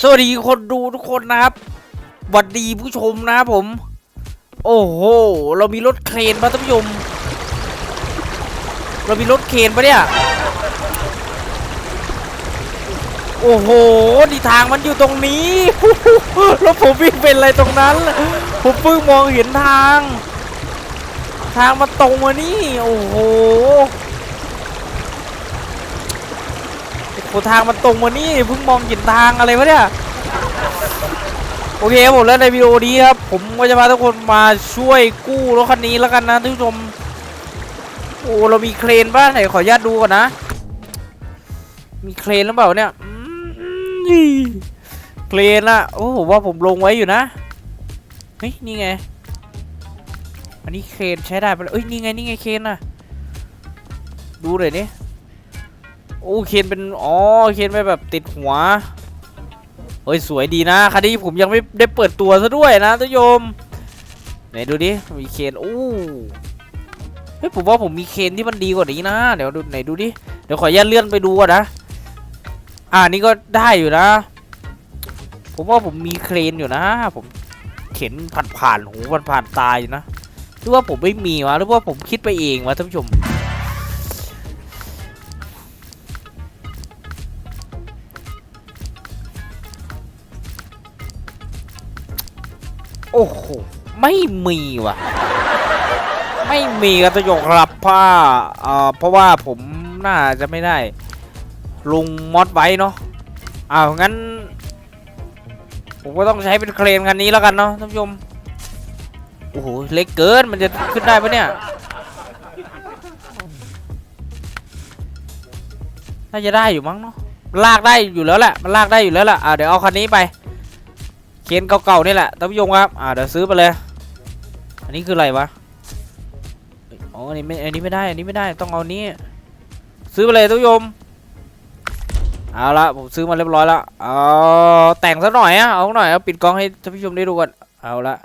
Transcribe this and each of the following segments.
สวัสดีคนดูทุกคนนะครับสวัสดีผู้ชมนะครับผม โอ้โห เรามีรถเครนมาท่านผู้ชม เรามีรถเครนปะเนี่ย โอ้โหนี่ทางมันอยู่ตรงนี้ แล้วผมวิ่งเป็นอะไรตรงนั้น ผมเพิ่งมองเห็นทาง ทางมันตรงมานี่ โอ้โห โอ้ ทางมันตรงมานี่เพิ่งมองเห็นทางอะไรวะเนี่ยโอเคครับผมแล้วในวิดีโอนี้ครับผมก็จะพาทุกคนมาช่วยกู้รถคันนี้แล้วกันนะท่านผู้ชมโอ้เรามีเครนป่ะไหนขออนุญาตดูก่อนนะ มีเครนหรือเปล่าเนี่ยนี่เครนอะโอ้ผมว่าผมลงไว้อยู่นะเฮ้ยนี่ไงอันนี้เครนใช้ได้ปะเอ้ยนี่ไงนี่ไงเครนอะดูเลยนี่ โอ้เคนเป็นอ๋อเคนไปแบบติดหัวเฮ้ยสวยดีนะคันนี้ผมยังไม่ได้เปิดตัวซะด้วยนะท่านผู้ชมไหนดูดิมีเคนโอ้เฮ้ยผมว่าผมมีเคนที่มันดีกว่านี้นะเดี๋ยวดูไหนดูดิเดี๋ยวขออนุญาตเลื่อนไปดูก่อนนะอ่านี่ก็ได้อยู่นะ ผมว่าผมมีเครนอยู่นะ ผมเข็นผ่านผ่านๆหูผ่านผ่านๆตายอยู่นะหรือว่าผมไม่มีวะหรือว่าผมคิดไปเองวะท่านผู้ชม ไม่มีว่ะ ไม่มีกระตยกรับผ้าเอ่อเพราะว่าผมน่าจะไม่ได้ ลุงมอดไว้เนาะอ้าวงั้น ผมก็ต้องใช้เป็นเครนคันนี้แล้วกันเนาะท่านผู้ชมโอ้โหเล็กเกินมันจะขึ้นได้ปะเนี่ยน่าจะได้อยู่มั้งเนาะลากได้อยู่แล้วแหละมันลากได้อยู่แล้วแหละอ่าเดี๋ยวเอาคันนี้ไปเคนเก่าๆนี่แหละท่านผู้ชมครับอ่าเดี๋ยวซื้อไปเลย อันนี้คืออะไรวะอ๋ออันนี้ไม่อันนี้ไม่ได้ อันนี้ไม่ได้ ต้องเอานี้ ซื้อไปเลยท่านผู้ชมเอาละผมซื้อมาเรียบร้อยแล้วเอาแต่งซะหน่อยอะเอาหน่อย เอาปิดกล้องให้ท่านผู้ชมได้ดูก่อน เอาละ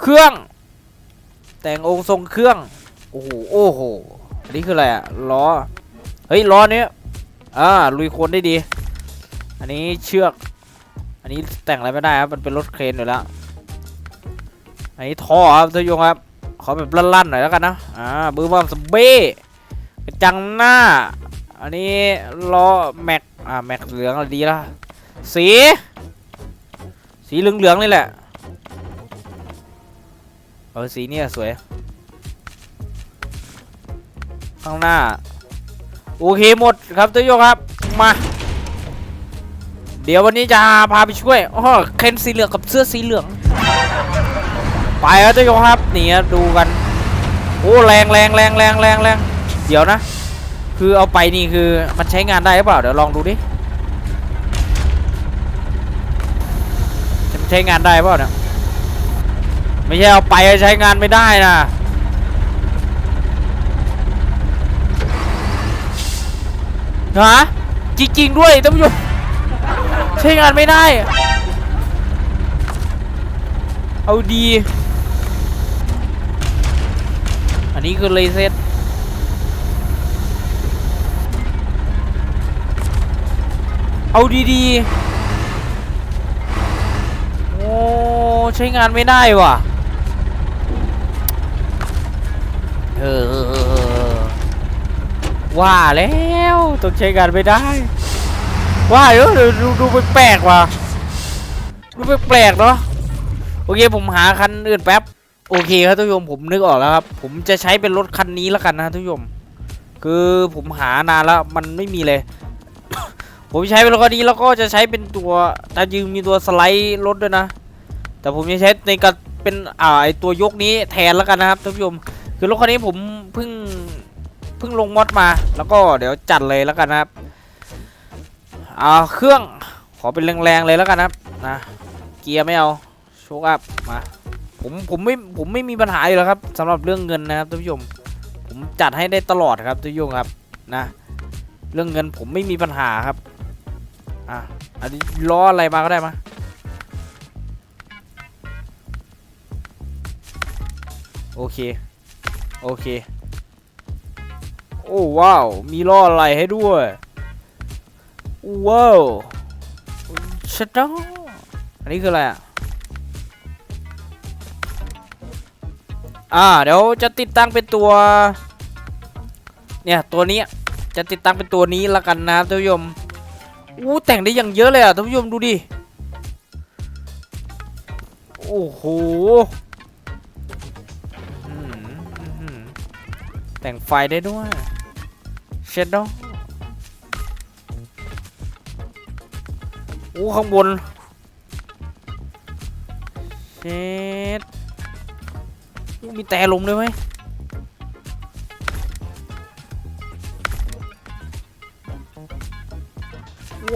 เครื่อง แต่งองค์ทรงเครื่อง โอ้โห โอ้โห อันนี้คืออะไรอะล้อ เฮ้ย ล้อเนี้ยอ่า ลุยโคลนได้ดี อันนี้เชือก อันนี้แต่งอะไรไม่ได้ครับ มันเป็นรถเครนอยู่แล้ว อันนี้ท่อครับท่านผู้ชมครับ ขอแบบลั่นๆหน่อยแล้วกันนะ อ่าบื้อบ้ามสเบ้กระจังหน้า อันนี้ล้อแม็ก อ่าแม็กเหลืองดีละ สี สีเหลืองๆนี่แหละ เออสีเนี่ยสวย ข้างหน้า โอเคหมดครับท่านผู้ชมครับ มาเดี๋ยววันนี้จะพาไปช่วยอ๋อเคนสีเหลืองกับเสื้อสีเหลือง ไปครับท่านครับนี่ดูกันโอ้แรงแรงแรงแรงแรงแรงเดี๋ยวนะ คือเอาไปนี่คือมันใช้งานได้หรือเปล่าเดี๋ยวลองดูดิใช้งานได้เปล่าเนี่ยไม่ใช่เอาไปใช้งานไม่ได้นะฮะจริงๆด้วยท่านผู้ชมใช้งานไม่ได้ เอาดี นนี้คือเลเซตเอาดีๆ โอ้ ใช้งานไม่ได้ว่ะ เออ ว่าแล้วต้องใช้งานไม่ได้ ว่าเดี๋ยวดูดูดูแปลกว่ะ ดูแปลกเนาะ โอเค ผมหาคันอื่นแป๊บ โอเคครับทุกผู้ชมผมนึกออกแล้วครับ ผมจะใช้เป็นรถคันนี้แล้วกันนะทุกผู้ชมคือผมหานานแล้วมันไม่มีเลย ผมใช้เป็นรถคันนี้แล้วก็จะใช้เป็นตัวแต่ยืมมีตัวสไลด์รถด้วยนะ แต่ผมจะใช้ในการเป็นอ่าไอตัวยกนี้แทนแล้วกันนะครับท่านผู้ชมคือรถคันนี้ผมเพิ่งเพิ่งลงมอดมา แล้วก็เดี๋ยวจัดเลยแล้วกันนะครับเอาเครื่องขอเป็นแรงๆเลยแล้วกันนะครับนะเกียร์ไม่เอาโชคอัพมา ผมผมไม่ผมไม่มีปัญหาอยู่แล้วครับสำหรับเรื่องเงินนะครับท่านผู้ชม ผมจัดให้ได้ตลอดครับท่านผู้ชมครับนะเรื่องเงินผมไม่มีปัญหาครับอะอันนี้ล้ออะไรมาก็ได้มาโอเค โอเค โอ้ว้าว มีล้ออะไรให้ด้วยว้าวชัดดออันนี้คืออะไรอะ อ่าเดี๋ยวจะติดตั้งเป็นตัว เนี่ยตัวนี้จะติดตั้งเป็นตัวนี้ละกันนะท่านผู้ชมอู้แต่งได้อย่างเยอะเลยอะท่านผู้ชมดูดิโอ้โหแต่งไฟได้ด้วยเชดดออู้ข้างบนเชด มีแต่ลมด้วยไหม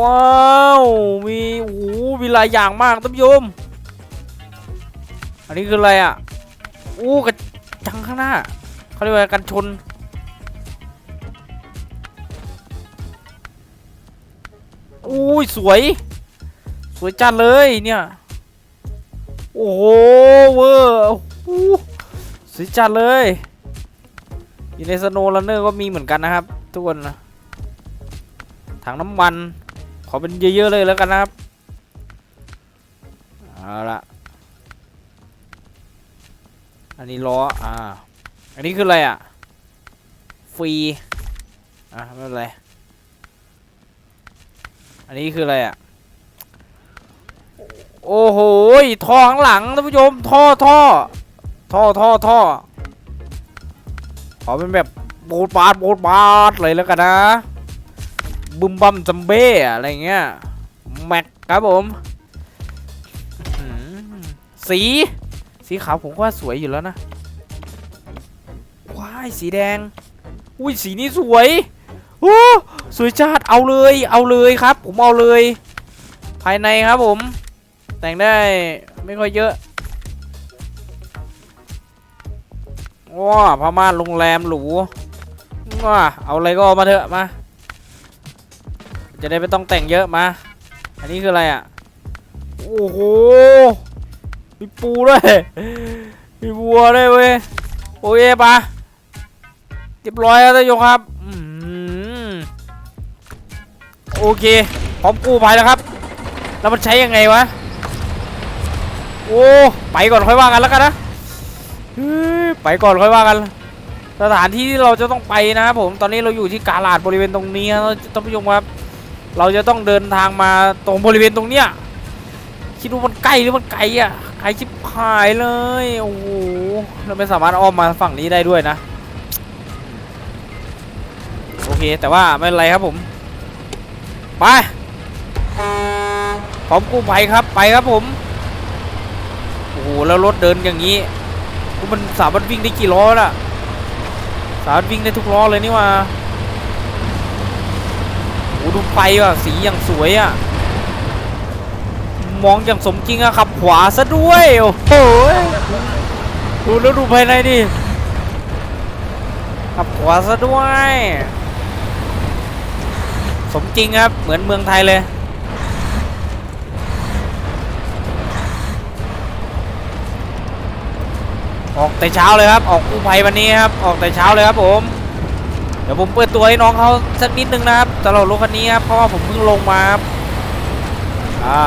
ว้าว มีโอ้โหมีหลายอย่างมากท่านผู้ชมอันนี้คืออะไรอะอู้กระจังข้างหน้าเขาเรียกว่ากันชนอุ้ยสวย สวยจัดเลยเนี่ย โอ้โหเวอร์โอ้ สวยจัดเลย อยู่ในสโนว์รันเนอร์ก็มีเหมือนกันนะครับ ทุกคนถังน้ำมัน ขอเป็นเยอะๆเลยแล้วกันนะครับ เอาละอันนี้ล้อ อ่า อันนี้คืออะไรอะ ฟรี อะไม่เป็นไร อันนี้คืออะไรอะ โอ้โห ท่อข้างหลังท่านผู้ชม ท่อท่อ ท่อท่อท่อขอเป็นแบบโบดบาดโบดบาดเลยแล้วกันนะบึมบัมจัมเบ้อะไรเงี้ยแม็กครับผมสีสีขาวผมก็ว่าสวยอยู่แล้วนะว้ายสีแดง อุ้ยสีนี้สวยโอ้สวยจัดเอาเลยเอาเลยครับ ผมเอาเลย ภายในครับผม แต่งได้ไม่ค่อยเยอะ ว้าพม่านโรงแรมหรูว้าเอาอะไรก็เอามาเถอะมา จะได้ไม่ต้องแต่งเยอะมา อันนี้คืออะไรอะ โอ้โห มีปูด้วย มีวัวด้วยเว้ย โอเคปะเรียบร้อยแล้วท่านผู้ชมครับโอเค พร้อมกู้ภัยแล้วครับ แล้วมันใช้ยังไงวะ โอ้ ไปก่อนค่อยว่ากันแล้วกันนะ ไปก่อนค่อยว่ากัน สถานที่ที่เราจะต้องไปนะครับผมตอนนี้เราอยู่ที่กาลาดบริเวณตรงนี้นะท่านผู้ชมครับเราจะต้องเดินทางมาตรงบริเวณตรงเนี้ยคิดว่ามันใกล้หรือมันไกลอะไกลชิบหายเลยโอ้โหเราไม่สามารถอ้อมมาฝั่งนี้ได้ด้วยนะ โอเคแต่ว่าไม่เป็นไรครับผมไปพร้อมกู้ภัยครับไปครับผมโอ้โหแล้วรถเดินอย่างนี้ มันสามารถวิ่งได้กี่ล้อล่ะ สามารถวิ่งได้ทุกล้อเลยนี่ว่าโอ้ดูไฟว่ะสีอย่างสวยอะ มองอย่างสมจริงอะขับขวาซะด้วย โอ้โหดูแล้วดูภายในดิขับขวาซะด้วย สมจริงครับ เหมือนเมืองไทยเลย ออกแต่เช้าเลยครับ ออกกู้ภัยวันนี้ครับ ออกแต่เช้าเลยครับผม เดี๋ยวผมเปิดตัวให้น้องเขาสักนิดนึงนะครับสำหรับรถคันนี้ครับ เพราะว่าผมเพิ่งลงมาครับ อ่า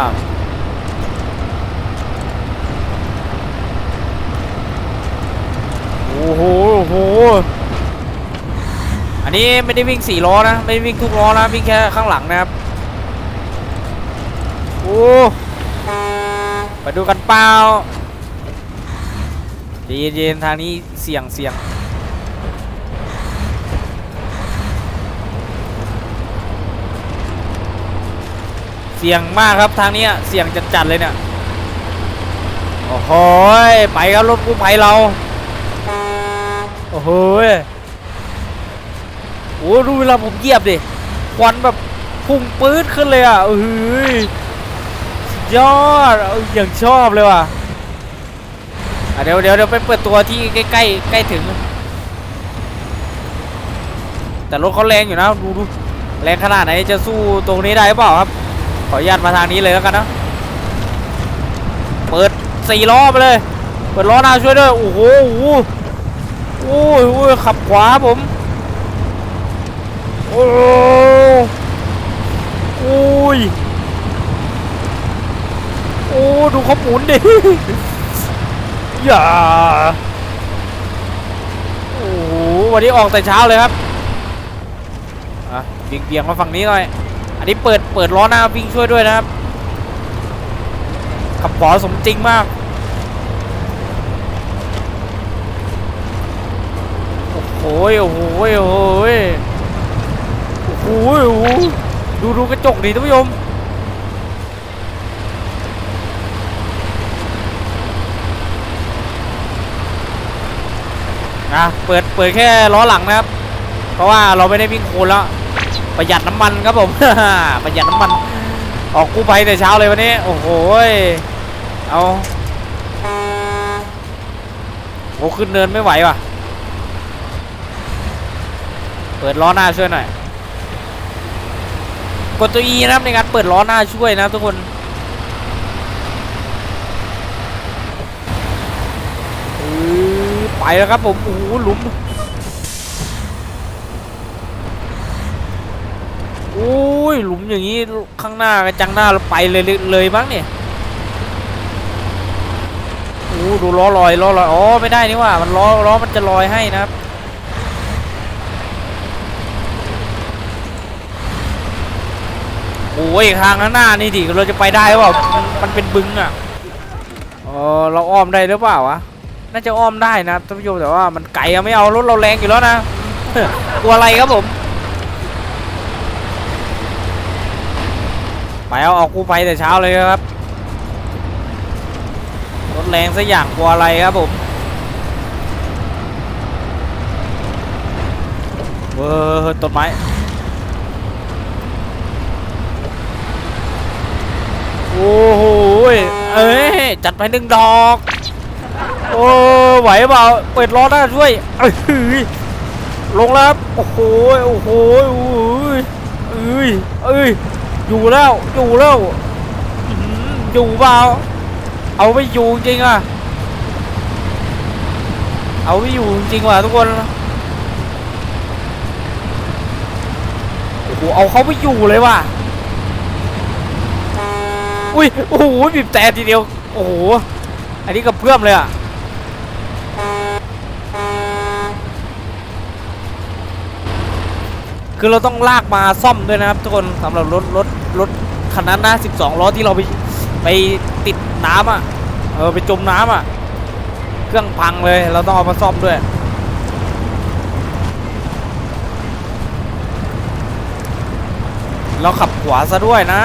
โอ้โหโอ้โห อันนี้ไม่ได้วิ่งสี่ล้อนะ ไม่ได้วิ่งทุกล้อนะ วิ่งแค่ข้างหลังนะครับ โอ้ ไปดูกันเปล่า ใจเย็นๆทางนี้เสี่ยงเสี่ยงเสี่ยงมากครับทางนี้เสี่ยงจัดๆเลยเนี่ยโอ้โหไปครับรถกู้ภัยเราโอ้โหโอ้ดูเวลาผมเหยียบดิควันแบบพุ่งปื๊ดขึ้นเลยอะเอ้ยยอดอย่างชอบเลยว่ะ อะเดี๋ยวเดี๋ยวเดี๋ยวไปเปิดตัวที่ใกล้ใกล้ใกล้ถึง แต่รถเขาแรงอยู่นะดูดูแรงขนาดไหนจะสู้ตรงนี้ได้เปล่าครับ ขออนุญาตมาทางนี้เลยแล้วกันนะ เปิดสี่ล้อไปเลย เปิดล้อหน้าช่วยด้วย โอ้โหโอ้โหโอ้ยโอ้ยขับขวาผม โอ้โหโอ้ ดูเขาหมุนดิ อย่าโอ้โหวันนี้ออกแต่เช้าเลยครับอะเบี่ยงเบี่ยงมาฝั่งนี้หน่อย อันนี้เปิดเปิดล้อหน้าวิ่งช่วยด้วยนะครับ ขับขวาสมจริงมาก โอ้โหโอ้โหโอ้โหโอ้โหดูดูกระจกดิท่านผู้ชม นะเปิดเปิดแค่ล้อหลังนะครับ เพราะว่าเราไม่ได้วิ่งโคลนแล้ว ประหยัดน้ำมันครับผม ประหยัดน้ำมัน ออกกู้ภัยแต่เช้าเลยวันนี้ โอ้โหเอาโอ้ขึ้นเนินไม่ไหวว่ะ เปิดล้อหน้าช่วยหน่อยกดตัว E นะครับในการเปิดล้อหน้าช่วยนะทุกคน อือ ไปแล้วครับผมโอ้โหหลุมโอ้ยหลุมอย่างนี้ข้างหน้ากระจังหน้าเราไปเลยเลยเลยบ้างเนี่ยโอ้ดูล้อลอยล้อลอยอ๋อไม่ได้นี่ว่ามันล้อล้อมันจะลอยให้นะครับโอ้ยทางข้างหน้านี่ดิเราจะไปได้หรือเปล่ามันมันเป็นบึงอะเออเราอ้อมได้หรือเปล่าวะ น่าจะอ้อมได้นะท่านผู้ชมแต่ว่ามันไกลอะไม่เอารถเราแรงอยู่แล้วนะกลัวอะไรครับผมไปเอาออกกู้ภัยแต่เช้าเลยครับรถแรงสัอย่างกลัวอะไรครับผมเว้อต้นไม้โอ้โหเอ้ยจัดไปหนึ่งดอก โอ้ไหวเปล่าเปิดล้อหน้าช่วยเอ้ยลงแล้วครับโอ้โหโอ้โหโอ้ยเอ้ยเอ้ยอยู่แล้วอยู่แล้วอื้อหืออยู่เปล่าเอาไม่อยู่จริงอะเอาไม่อยู่จริงว่ะทุกคนโอ้โหเอาเขาไม่อยู่เลยว่ะอุ้ยโอ้โหบีบแต่ทีเดียวโอ้โหอันนี้กับเพื่อมเลยอะ คือเราต้องลากมาซ่อมด้วยนะครับทุกคนสำหรับรถรถรถคันนั้นนะ12ล้อที่เราไปไปติดน้ำอะเออไปจมน้ำอะ เครื่องพังเลยเราต้องเอามาซ่อมด้วยเราขับขวาซะด้วยนะ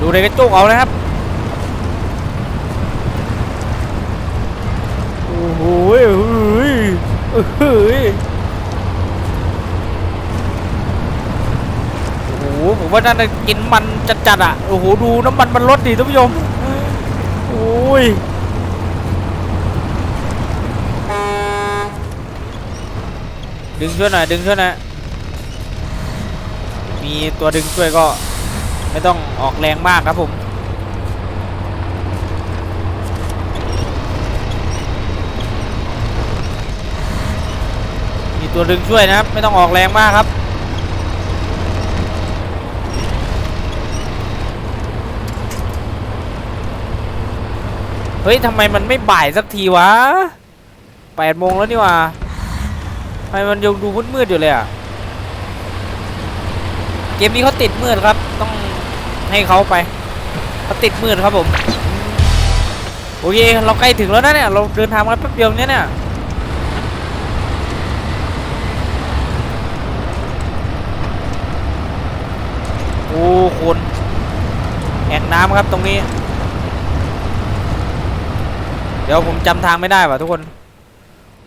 ดูในกระจกเอานะครับ โอ้โหเฮ้ยเฮ้ย โอ้โหผม ว่าน่าจะกินมันจัดๆอะโอ้โหดูน้ำมันมันลดดิท่านผู้ชมโอ้ยดึงช่วยหน่อยดึงช่วยหน่อยมีตัวดึงช่วยก็ไม่ต้องออกแรงมากครับผมมีตัวดึงช่วยนะครับ ไม่ต้องออกแรงมากครับ เฮ้ยทำไมมันไม่บ่ายสักทีวะแปดโมงแล้วนี่ว่าทำไมมันยังดูมืดๆอยู่เลยอะ เกมนี้เขาติดมืดครับ ต้องให้เขาไปเขาติดมืดครับผม โอเค เราใกล้ถึงแล้วนะเนี่ย เราเดินทางมาแป๊บเดียวเนี่ยเนี่ยโอ้คนแอ่งน้ำครับตรงนี้ เดี๋ยวผมจำทางไม่ได้ว่ะทุกคน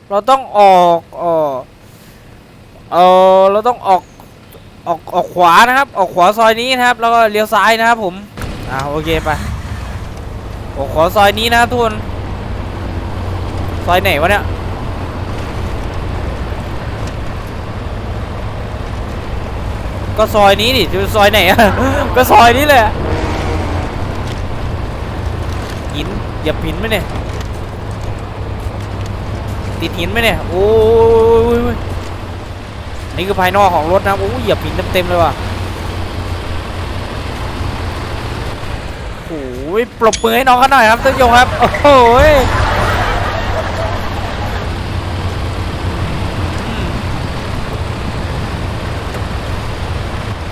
เราต้องออกเออเออเราต้องออกออกออกขวานะครับ ออกขวาซอยนี้นะครับ แล้วก็เลี้ยวซ้ายนะครับผมอ่าโอเคไปออกขวาซอยนี้นะทุกคนซอยไหนวะเนี่ยก็ซอยนี้ดิจะซอยไหนอะก็ซอยนี้แหละหินอย่าหินไหมเนี่ย ติดหินไหมเนี่ย โอ้ยนี่คือภายนอกของรถนะโอ้ยเหยียบหินเต็มๆเลยว่ะโหปรบมือให้น้องเขาหน่อยครับท่านผู้ชมครับ โอ้โหย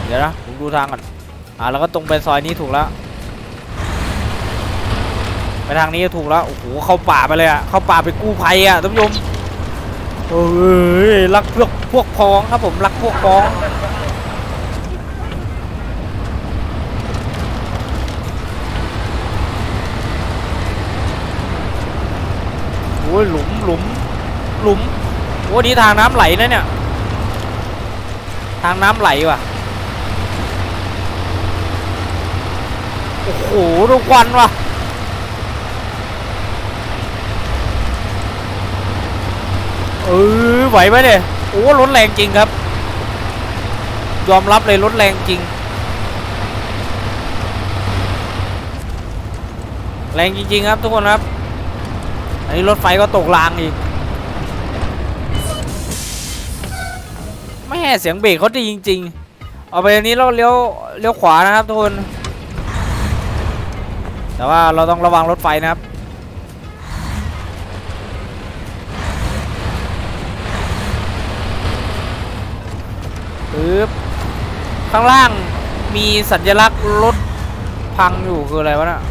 เดี๋ยวนะผมดูทางก่อนอ่าแล้วก็ตรงไปซอยนี้ถูกแล้ว ไปทางนี้ถูกแล้ว โอ้โห เข้าป่าไปเลยอะเข้าป่าไปกู้ภัยอะท่านผู้ชมเอ้ยรักพวกพวกพ้องครับผมรักพวกพ้องโอ้ยหลุมหลุมหลุมโอ้นี่ทางน้ำไหลนะเนี่ย ทางน้ำไหลว่ะ โอ้โหดูควันว่ะ เออไหวไหมเนี่ยโอ้รถแรงจริงครับ ยอมรับเลยรถแรงจริง แรงจริงๆครับทุกคนครับ อันนี้รถไฟก็ตกรางอีกไม่แห่เสียงเบรกเขาดีจริง ๆ เอาไปอันนี้เราเลี้ยวเลี้ยวขวานะครับทุกคน แต่ว่าเราต้องระวังรถไฟนะครับ ปึ๊บข้างล่างมีสัญลักษณ์รถพังอยู่คืออะไรวะน่ะ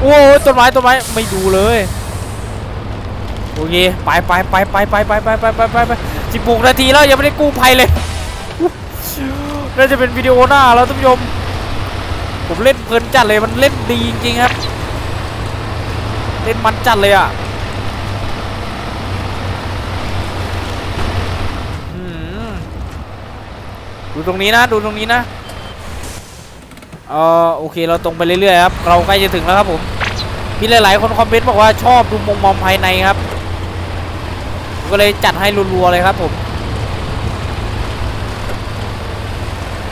โอ้ต้นไม้ต้นไม้ไม่ดูเลยโอเคไปไปไปไปไปไปไปไปไปไปไปสิบหกนาทีแล้วยังไม่ได้กู้ภัยเลยน่าจะเป็นวิดีโอหน้าแล้วท่านผู้ชมผมเล่นเพลินจัดเลยมันเล่นดีจริงๆครับ เล่นมันจัดเลยอะอืม ดูตรงนี้นะดูตรงนี้นะเออโอเคเราตรงไปเรื่อยๆครับเราใกล้จะถึงแล้วครับผมมีหลายๆคนคอมเมนต์บอกว่าชอบดูมุมมองภายในครับ ก็เลยจัดให้รัวๆเลยครับผม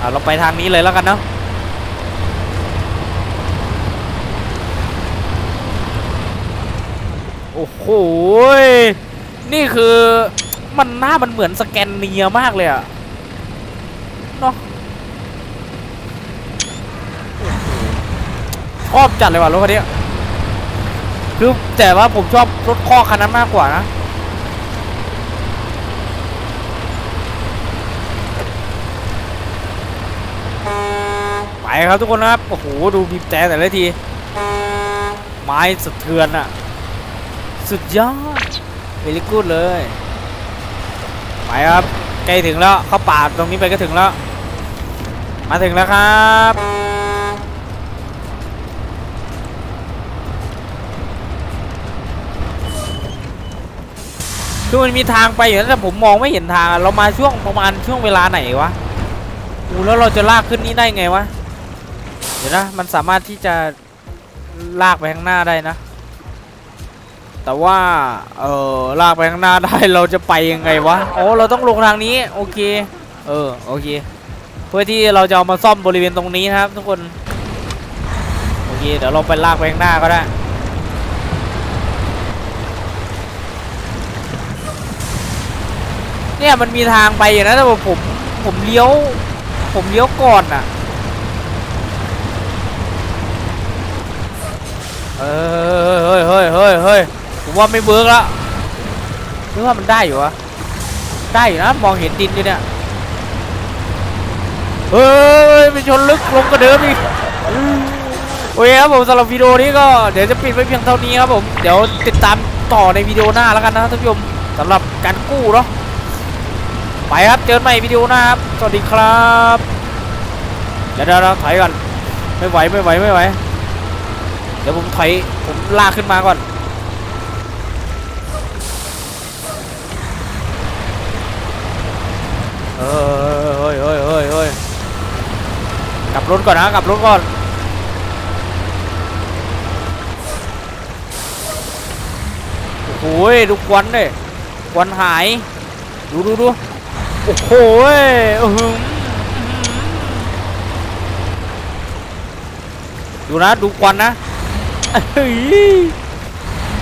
อ่าเราไปทางนี้เลยแล้วกันเนาะโอ้โหนี่คือมันหน้ามันเหมือนสแกนเนียมากเลยอะ เนาะชอบจัดเลยว่ะรถคันนี้คือแต่ว่าผมชอบรถข้อคันนั้นมากกว่านะไปครับทุกคนนะครับโอ้โหดูบีบแต่แต่ละที ไม้สะเทือนอะสุดยอดเวลิกูดเลยไปครับใกล้ถึงแล้วเข้าป่าตรงนี้ไปก็ถึงแล้ว มาถึงแล้วครับ คือมันมีทางไปอยู่นะแต่ผมมองไม่เห็นทางเรามาช่วงประมาณช่วงเวลาไหนวะอูแล้วเราจะลากขึ้นนี่ได้ไงวะ เดี๋ยวนะ มันสามารถที่จะลากไปข้างหน้าได้นะ แต่ว่า เออลากไปข้างหน้าได้เราจะไปยังไงวะ โอ๋อเราต้องลงทางนี้ โอเค เออ โอเค เพื่อที่เราจะเอามาซ่อมบริเวณตรงนี้นะครับ ทุกคนโอเคเดี๋ยวเราไปลากไปข้างหน้าก็ได้เนี่ยมันมีทางไปอยู่นะแต่ว่าผมผมเลี้ยว ผมเลี้ยวก่อนอะ เฮ้ยเฮ้ยเฮ้ยเฮ้ยเฮ้ยผมว่าไม่เบิร์กล้วนึกว่ามันได้อยู่วะได้อยู่นะมองเห็นดินอยู่เนี่ย เฮ้ยไปชนลึกลงกระเดิมอีกโอเคครับผมสำหรับวิดีโอนี้ก็เดี๋ยวจะปิดไว้เพียงเท่านี้ครับผมเดี๋ยวติดตามต่อในวิดีโอหน้าแล้วกันนะท่านผู้ชมสำหรับการกู้เนาะไปครับเจอกันใหม่วิดีโอหน้าครับสวัสดีครับเดี๋ยวเดี๋ยวเดี๋ยวถอยก่อนไม่ไหวไม่ไหวไม่ไหวเดี๋ยวผมถอยผมลากขึ้นมาก่อนเฮ้ยเฮ้ยเฮ้ยเฮ้ยเฮ้ย กลับรถก่อนนะกลับรถก่อนโอ้โหดูควันดิควันหาย ดูดูดูโอ้โหยอื้อดูนะดูควันนะเอ้ย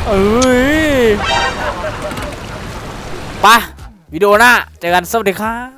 เอ้ยไปะวิดีโอหน้าเจอกันสวัสดีครับ